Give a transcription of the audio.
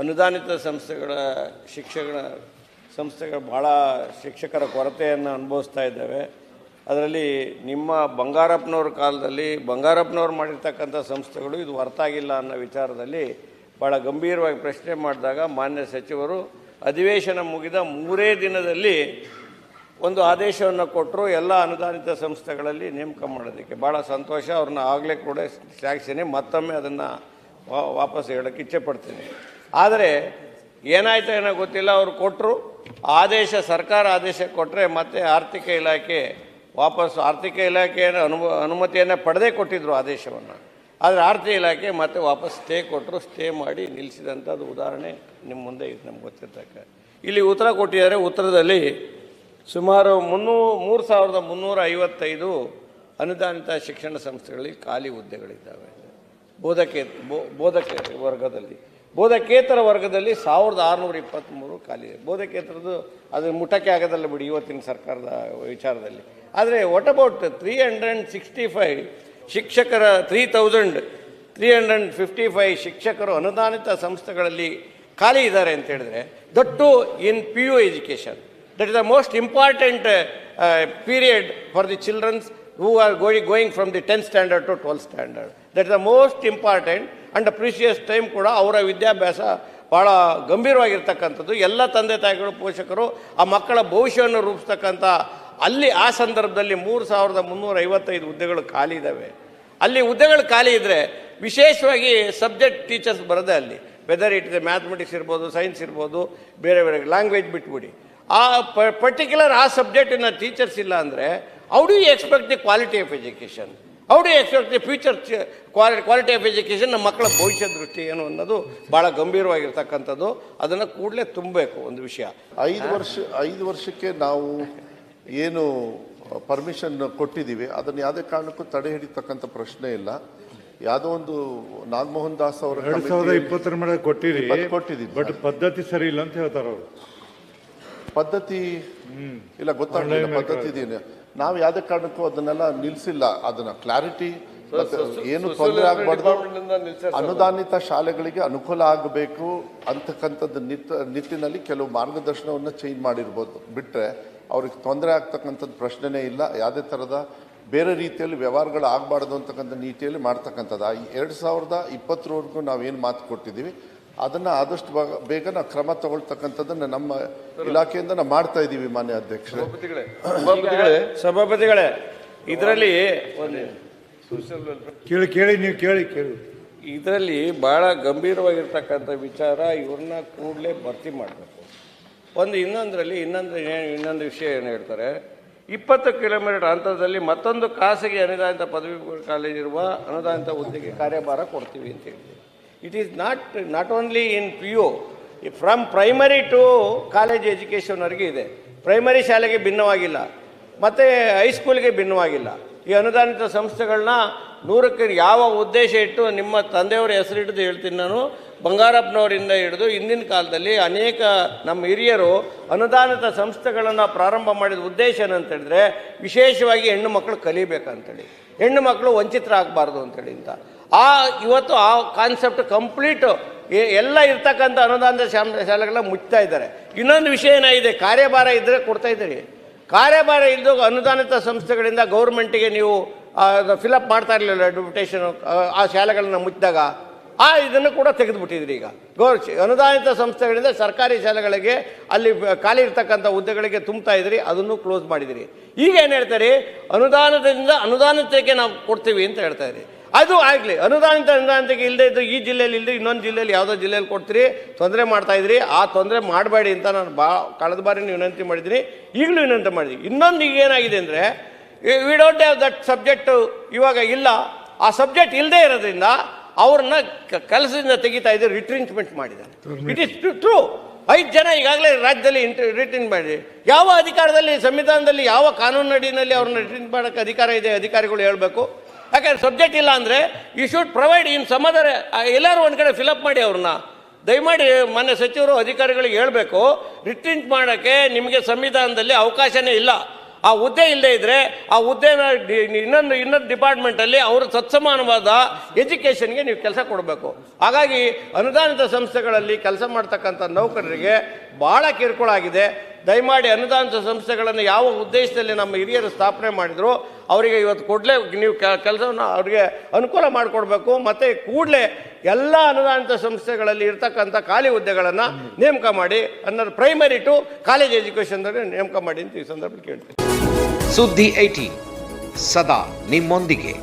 ಅನುದಾನಿತ ಸಂಸ್ಥೆಗಳ ಶಿಕ್ಷಣ ಸಂಸ್ಥೆಗಳು ಭಾಳ ಶಿಕ್ಷಕರ ಕೊರತೆಯನ್ನು ಅನುಭವಿಸ್ತಾ ಇದ್ದಾವೆ. ಅದರಲ್ಲಿ ನಿಮ್ಮ ಬಂಗಾರಪ್ಪನವ್ರ ಕಾಲದಲ್ಲಿ, ಬಂಗಾರಪ್ಪನವ್ರು ಮಾಡಿರ್ತಕ್ಕಂಥ ಸಂಸ್ಥೆಗಳು ಇದು ಹೊರತಾಗಿಲ್ಲ ಅನ್ನೋ ವಿಚಾರದಲ್ಲಿ ಭಾಳ ಗಂಭೀರವಾಗಿ ಪ್ರಶ್ನೆ ಮಾಡಿದಾಗ ಮಾನ್ಯ ಸಚಿವರು, ಅಧಿವೇಶನ ಮುಗಿದ ಮೂರೇ ದಿನದಲ್ಲಿ ಒಂದು ಆದೇಶವನ್ನು ಕೊಟ್ಟರು, ಎಲ್ಲ ಅನುದಾನಿತ ಸಂಸ್ಥೆಗಳಲ್ಲಿ ನೇಮಕ ಮಾಡೋದಕ್ಕೆ. ಭಾಳ ಸಂತೋಷ, ಅವ್ರನ್ನ ಆಗಲೇ ಕೂಡ ಶ್ಲಾಘಿಸ್ತೀನಿ ಮತ್ತೊಮ್ಮೆ ಅದನ್ನು ವಾಪಸ್ ಹೇಳೋಕ್ಕೆ ಇಚ್ಛೆ ಪಡ್ತೀನಿ. ಆದರೆ ಏನಾಯಿತು ಏನೋ ಗೊತ್ತಿಲ್ಲ, ಅವರು ಕೊಟ್ಟರು ಆದೇಶ, ಸರ್ಕಾರ ಆದೇಶ ಕೊಟ್ಟರೆ ಮತ್ತೆ ಆರ್ಥಿಕ ಇಲಾಖೆ ವಾಪಸ್ ಆರ್ಥಿಕ ಇಲಾಖೆಯನ್ನು ಅನು ಅನುಮತಿಯನ್ನು ಪಡೆದೇ ಕೊಟ್ಟಿದ್ರು ಆದೇಶವನ್ನು. ಆದರೆ ಆರ್ಥಿಕ ಇಲಾಖೆ ಮತ್ತೆ ವಾಪಸ್ ಸ್ಟೇ ಕೊಟ್ಟರು ಸ್ಟೇ ಮಾಡಿ ನಿಲ್ಲಿಸಿದಂಥದ್ದು ಉದಾಹರಣೆ ನಿಮ್ಮ ಮುಂದೆ ಇದು, ನಮ್ಗೆ ಗೊತ್ತಿರ್ತಕ್ಕ. ಇಲ್ಲಿ ಉತ್ತರ ಕೊಟ್ಟಿದ್ದಾರೆ, ಉತ್ತರದಲ್ಲಿ ಸುಮಾರು ಮುನ್ನೂ, ಮೂರು ಸಾವಿರದ ಮುನ್ನೂರ ಐವತ್ತೈದು ಅನುದಾನಿತ ಶಿಕ್ಷಣ ಸಂಸ್ಥೆಗಳಲ್ಲಿ ಖಾಲಿ ಹುದ್ದೆಗಳಿದ್ದಾವೆ. ಬೋಧಕೇ, ಬೋ- ಬೋಧಕ ವರ್ಗದಲ್ಲಿ. ಬೋಧಕೇತರ ವರ್ಗದಲ್ಲಿ ಸಾವಿರದ ಆರುನೂರ ಇಪ್ಪತ್ತ್ಮೂರು ಖಾಲಿ. ಇದೆ ಬೋಧಕೇತರದ್ದು ಅದು ಮುಟಕ್ಕೆ ಆಗೋದಲ್ಲ ಬಿಡಿ ಇವತ್ತಿನ ಸರ್ಕಾರದ ವಿಚಾರದಲ್ಲಿ. ಆದರೆ what about three hundred sixty five ಶಿಕ್ಷಕರ three thousand three hundred fifty five ಶಿಕ್ಷಕರು ಅನುದಾನಿತ ಸಂಸ್ಥೆಗಳಲ್ಲಿ ಖಾಲಿ ಇದ್ದಾರೆ ಅಂತ ಹೇಳಿದ್ರೆ ದೊಟ್ಟು in P U education that is the most important period for the childrens who are going going from the tenth standard to twelfth standard that is the most important and precious time ಕೂಡ ಅವರ ವಿದ್ಯಾಭ್ಯಾಸ ಭಾಳ ಗಂಭೀರವಾಗಿರ್ತಕ್ಕಂಥದ್ದು. ಎಲ್ಲ ತಂದೆ ತಾಯಿಗಳು, ಪೋಷಕರು ಆ ಮಕ್ಕಳ ಭವಿಷ್ಯವನ್ನು ರೂಪಿಸ್ತಕ್ಕಂಥ ಅಲ್ಲಿ ಆ ಸಂದರ್ಭದಲ್ಲಿ ಮೂರು ಸಾವಿರದ ಮುನ್ನೂರ ಐವತ್ತೈದು ಹುದ್ದೆಗಳು ಖಾಲಿ ಇದ್ದಾವೆ. ಅಲ್ಲಿ ಹುದ್ದೆಗಳು ಖಾಲಿ ಇದ್ದರೆ ವಿಶೇಷವಾಗಿ ಸಬ್ಜೆಕ್ಟ್ ಟೀಚರ್ಸ್ ಬರದೆ ಅಲ್ಲಿ. ವೆದರ್ ಇಟ್ ಇದೆ ಮ್ಯಾಥಮೆಟಿಕ್ಸ್ ಇರ್ಬೋದು ಸೈನ್ಸ್ ಇರ್ಬೋದು, ಬೇರೆ ಬೇರೆ ಲ್ಯಾಂಗ್ವೇಜ್ ಬಿಟ್ಬಿಡಿ. ಆ ಪರ್ಟಿಕ್ಯುಲರ್ ಆ ಸಬ್ಜೆಕ್ಟಿನ ಟೀಚರ್ಸ್ ಇಲ್ಲ ಅಂದರೆ do you expect the quality of education do expect the future quality of education ನಮ್ಮ ಮಕ್ಕಳ ಭವಿಷ್ಯ ದೃಷ್ಟಿ ಏನು ಅನ್ನೋದು ಭಾಳ ಗಂಭೀರವಾಗಿರ್ತಕ್ಕಂಥದ್ದು. ಅದನ್ನು ಕೂಡಲೇ ತುಂಬಬೇಕು ಒಂದು ವಿಷಯ. ಐದು ವರ್ಷ ಐದು ವರ್ಷಕ್ಕೆ ನಾವು ಏನು ಪರ್ಮಿಷನ್ ಕೊಟ್ಟಿದ್ದೀವಿ. ಅದನ್ನು ಯಾವುದೇ ಕಾರಣಕ್ಕೂ ತಡೆ ಹಿಡಿತಕ್ಕಂಥ ಪ್ರಶ್ನೆ ಇಲ್ಲ. ಯಾವುದೋ ಒಂದು ನಾಗಮೋಹನ್ ದಾಸ್ ಅವರು ಎರಡ್ ಸಾವಿರದ ಇಪ್ಪತ್ತರ ಮೇಲೆ ಕೊಟ್ಟಿರಿ ಕೊಟ್ಟಿದ್ದೀವಿ ಬಟ್ ಪದ್ಧತಿ ಸರಿ ಇಲ್ಲ ಅಂತ ಹೇಳ್ತಾರೆ ಅವರು ಪದ್ಧತಿ ಇಲ್ಲ ಗೊತ್ತಾಗಲಿಲ್ಲ ಪದ್ಧತಿ ಇದೇನು. ನಾವು ಯಾವುದೇ ಕಾರಣಕ್ಕೂ ಅದನ್ನೆಲ್ಲ ನಿಲ್ಲಿಸಿಲ್ಲ ಅದನ್ನ ಕ್ಲಾರಿಟಿ ಏನು ತೊಂದರೆ ಆಗಬಾರ್ದು ಅನುದಾನಿತ ಶಾಲೆಗಳಿಗೆ ಅನುಕೂಲ ಆಗಬೇಕು ಅಂತಕ್ಕಂಥದ್ದು ನಿಟ್ ನಿಟ್ಟಿನಲ್ಲಿ ಕೆಲವು ಮಾರ್ಗದರ್ಶನವನ್ನು ಚೇಂಜ್ ಮಾಡಿರ್ಬೋದು. ಬಿಟ್ಟರೆ ಅವ್ರಿಗೆ ತೊಂದರೆ ಆಗ್ತಕ್ಕಂಥದ್ದು ಪ್ರಶ್ನೆನೇ ಇಲ್ಲ. ಯಾವುದೇ ಥರದ ಬೇರೆ ರೀತಿಯಲ್ಲಿ ವ್ಯವಹಾರಗಳು ಆಗಬಾರ್ದು ಅಂತಕ್ಕಂಥ ನೀತಿಯಲ್ಲಿ ಮಾಡ್ತಕ್ಕಂಥದ್ದು. ಎರಡು ಸಾವಿರದ ಇಪ್ಪತ್ತರವರೆಗೂ ನಾವೇನು ಮಾತು ಕೊಟ್ಟಿದ್ದೀವಿ? ಅದನ್ನು ಆದಷ್ಟು ಬೇಗ- ನಾವು ಕ್ರಮ ತಗೊಳ್ತಕ್ಕಂಥದ್ದನ್ನು ನಮ್ಮ ಇಲಾಖೆಯಿಂದ ನಾವು ಮಾಡ್ತಾ ಇದ್ದೀವಿ ಮಾನ್ಯ ಅಧ್ಯಕ್ಷರೇ. ಸಭಾಪತಿಗಳೇ. ಇದರಲ್ಲಿ ಒಂದು ಕೇಳಿ ಕೇಳಿ ನೀವು ಕೇಳಿ ಕೇಳಿ. ಇದರಲ್ಲಿ ಭಾಳ ಗಂಭೀರವಾಗಿರ್ತಕ್ಕಂಥ ವಿಚಾರ ಇವ್ರನ್ನ ಕೂಡಲೇ ಭರ್ತಿ ಮಾಡಬೇಕು. ಒಂದು ಇನ್ನೊಂದರಲ್ಲಿ ಇನ್ನೊಂದು ಇನ್ನೊಂದು ವಿಷಯ ಏನು ಹೇಳ್ತಾರೆ? ಇಪ್ಪತ್ತು ಕಿಲೋಮೀಟರ್ ಅಂತರದಲ್ಲಿ ಮತ್ತೊಂದು ಖಾಸಗಿ ಅನುದಾನಿತ ಪದವಿ ಕಾಲೇಜಿರುವ ಕಾಲೇಜ್ ಇರುವ ಅನುದಾನಿತ ಹುದ್ದೆಗೆ ಕಾರ್ಯಭಾರ ಕೊಡ್ತೀವಿ ಅಂತ ಹೇಳಿ it is not not only in P U from primary to college ಎಜುಕೇಷನ್ವರೆಗೆ ಇದೆ. ಪ್ರೈಮರಿ ಶಾಲೆಗೆ ಭಿನ್ನವಾಗಿಲ್ಲ. ಮತ್ತು ಹೈಸ್ಕೂಲ್ಗೆ ಭಿನ್ನವಾಗಿಲ್ಲ. ಈ ಅನುದಾನಿತ ಸಂಸ್ಥೆಗಳನ್ನ ನೂರಕ್ಕೆ ಯಾವ ಉದ್ದೇಶ ಇಟ್ಟು ನಿಮ್ಮ ತಂದೆಯವರ ಹೆಸರಿಡಿದು ಹೇಳ್ತೀನಿ ನಾನು, ಬಂಗಾರಪ್ಪನವರಿಂದ ಹಿಡಿದು ಇಂದಿನ ಕಾಲದಲ್ಲಿ ಅನೇಕ ನಮ್ಮ ಹಿರಿಯರು ಅನುದಾನಿತ ಸಂಸ್ಥೆಗಳನ್ನು ಪ್ರಾರಂಭ ಮಾಡಿದ ಉದ್ದೇಶ ಏನಂತೇಳಿದ್ರೆ ವಿಶೇಷವಾಗಿ ಹೆಣ್ಣು ಮಕ್ಕಳು ಕಲಿಬೇಕಂತೇಳಿ. ಹೆಣ್ಣು ಮಕ್ಕಳು ವಂಚಿತರಾಗಬಾರ್ದು ಅಂತೇಳಿ ಅಂತ. ಆ, ಇವತ್ತು ಆ ಕಾನ್ಸೆಪ್ಟ್ ಕಂಪ್ಲೀಟು ಎಲ್ಲ ಇರ್ತಕ್ಕಂಥ ಅನುದಾನದ ಶಾಲೆ ಶಾಲೆಗಳನ್ನ ಮುಚ್ತಾ ಇದ್ದಾರೆ. ಇನ್ನೊಂದು ವಿಷಯ ಏನಾಗಿದೆ? ಕಾರ್ಯಭಾರ ಇದ್ದರೆ ಕೊಡ್ತಾ ಇದ್ದೀರಿ. ಕಾರ್ಯಭಾರ ಇಲ್ಲದ ಅನುದಾನಿತ ಸಂಸ್ಥೆಗಳಿಂದ ಗೌರ್ಮೆಂಟಿಗೆ ನೀವು ಫಿಲಪ್ ಮಾಡ್ತಾ ಇರಲಿಲ್ಲ ಅಡ್ವರ್ಟೈಷನ್ ಆ ಶಾಲೆಗಳನ್ನ ಮುಚ್ಚಿದಾಗ. ಆ, ಇದನ್ನು ಕೂಡ ತೆಗೆದುಬಿಟ್ಟಿದ್ರಿ ಈಗ. ಗೌರ್ ಅನುದಾನಿತ ಸಂಸ್ಥೆಗಳಿಂದ ಸರ್ಕಾರಿ ಶಾಲೆಗಳಿಗೆ ಅಲ್ಲಿ ಖಾಲಿ ಇರ್ತಕ್ಕಂಥ ಹುದ್ದೆಗಳಿಗೆ ತುಂಬ್ತಾ ಇದ್ರಿ, ಅದನ್ನು ಕ್ಲೋಸ್ ಮಾಡಿದಿರಿ. ಈಗ ಏನು ಹೇಳ್ತಾರೆ? ಅನುದಾನದಿಂದ ಅನುದಾನತೆಗೆ ನಾವು ಕೊಡ್ತೀವಿ ಅಂತ ಹೇಳ್ತಾ ಇದ್ರಿ. ಅದು ಆಗಲಿ. ಅನುದಾನಿತ ಅನುದಾನತೆಗೆ ಇಲ್ಲದೆ ಇದ್ದು ಈ ಜಿಲ್ಲೆಯಲ್ಲಿ ಇಲ್ಲದೆ ಇನ್ನೊಂದು ಜಿಲ್ಲೆಯಲ್ಲಿ ಯಾವುದೋ ಜಿಲ್ಲೆಯಲ್ಲಿ ಕೊಡ್ತೀರಿ ತೊಂದರೆ ಮಾಡ್ತಾಯಿದ್ರಿ ಆ ತೊಂದರೆ ಮಾಡಬೇಡಿ ಅಂತ ನಾನು ಬಾ ಕಳೆದ ಬಾರಿ ವಿನಂತಿ ಮಾಡಿದ್ದೀನಿ. ಈಗಲೂ ವಿನಂತಿ ಮಾಡಿದ್ದೀನಿ. ಇನ್ನೊಂದು ಈಗ ಏನಾಗಿದೆ ಅಂದರೆ we don't have that subject ಇವಾಗ ಇಲ್ಲ. ಆ ಸಬ್ಜೆಕ್ಟ್ ಇಲ್ಲದೆ ಇರೋದ್ರಿಂದ ಅವ್ರನ್ನ ಕೆಲಸದಿಂದ ತೆಗಿತಾ ಇದ್ದಾರೆ ರಿಟ್ರಿಂಚ್ಮೆಂಟ್ ಮಾಡಿದ್ದಾರೆ. ಇಟ್ ಇಸ್ ಟ್ರೂ ಐದು ಜನ ಈಗಾಗಲೇ ರಾಜ್ಯದಲ್ಲಿ ರಿಟ್ರೀನ್ ಮಾಡಿ. ಯಾವ ಅಧಿಕಾರದಲ್ಲಿ ಸಂವಿಧಾನದಲ್ಲಿ ಯಾವ ಕಾನೂನು ಅಡಿಯಲ್ಲಿ ಅವ್ರನ್ನ ರಿಟ್ರೀನ್ ಮಾಡೋಕ್ಕೆ ಅಧಿಕಾರ ಇದೆ ಅಧಿಕಾರಿಗಳು ಹೇಳಬೇಕು. ಯಾಕಂದ್ರೆ ಸಬ್ಜೆಕ್ಟ್ ಇಲ್ಲ ಅಂದರೆ ಯು ಶುಡ್ ಪ್ರೊವೈಡ್ ಇನ್ ಸಮಾಧಾನ ಎಲ್ಲರೂ ಒಂದು ಕಡೆ ಫಿಲಪ್ ಮಾಡಿ ಅವ್ರನ್ನ. ದಯಮಾಡಿ ಮಾನ್ಯ ಸಚಿವರು, ಅಧಿಕಾರಿಗಳಿಗೆ ಹೇಳಬೇಕು ರಿಟ್ರೀಟ್ ಮಾಡೋಕ್ಕೆ ನಿಮಗೆ ಸಂವಿಧಾನದಲ್ಲಿ ಅವಕಾಶನೇ ಇಲ್ಲ. ಆ ಹುದ್ದೆ ಇಲ್ಲದೆ ಇದ್ದರೆ ಆ ಹುದ್ದೆನ ಇನ್ನೊಂದು ಇನ್ನೊಂದು ಡಿಪಾರ್ಟ್ಮೆಂಟಲ್ಲಿ ಅವರ ಸತ್ಸಮಾನವಾದ ಎಜುಕೇಷನ್ಗೆ ನೀವು ಕೆಲಸ ಕೊಡಬೇಕು. ಹಾಗಾಗಿ ಅನುದಾನಿತ ಸಂಸ್ಥೆಗಳಲ್ಲಿ ಕೆಲಸ ಮಾಡ್ತಕ್ಕಂಥ ನೌಕರರಿಗೆ ಭಾಳ ಕಿರುಕುಳ ಆಗಿದೆ. ದಯಮಾಡಿ ಅನುದಾನಿತ ಸಂಸ್ಥೆಗಳನ್ನು ಯಾವ ಉದ್ದೇಶದಲ್ಲಿ ನಮ್ಮ ಹಿರಿಯರು ಸ್ಥಾಪನೆ ಮಾಡಿದ್ರು ಅವರಿಗೆ ಇವತ್ತು ಕೂಡಲೇ ನೀವು ಕೆಲಸವನ್ನು ಅವರಿಗೆ ಅನುಕೂಲ ಮಾಡಿಕೊಡ್ಬೇಕು, ಮತ್ತು ಕೂಡಲೇ ಎಲ್ಲ ಅನುದಾನಿತ ಸಂಸ್ಥೆಗಳಲ್ಲಿ ಇರ್ತಕ್ಕಂಥ ಖಾಲಿ ಹುದ್ದೆಗಳನ್ನು ನೇಮಕ ಮಾಡಿ, ಅನ್ನೋದು ಪ್ರೈಮರಿ ಟು ಕಾಲೇಜ್ ಎಜುಕೇಷನ್ದಲ್ಲಿ ನೇಮಕ ಮಾಡಿ ಅಂತ ಈ ಸಂದರ್ಭದಲ್ಲಿ ಕೇಳ್ತೀನಿ. ಸುದ್ದಿ ಐಟಿ ಸದಾ ನಿಮ್ಮೊಂದಿಗೆ.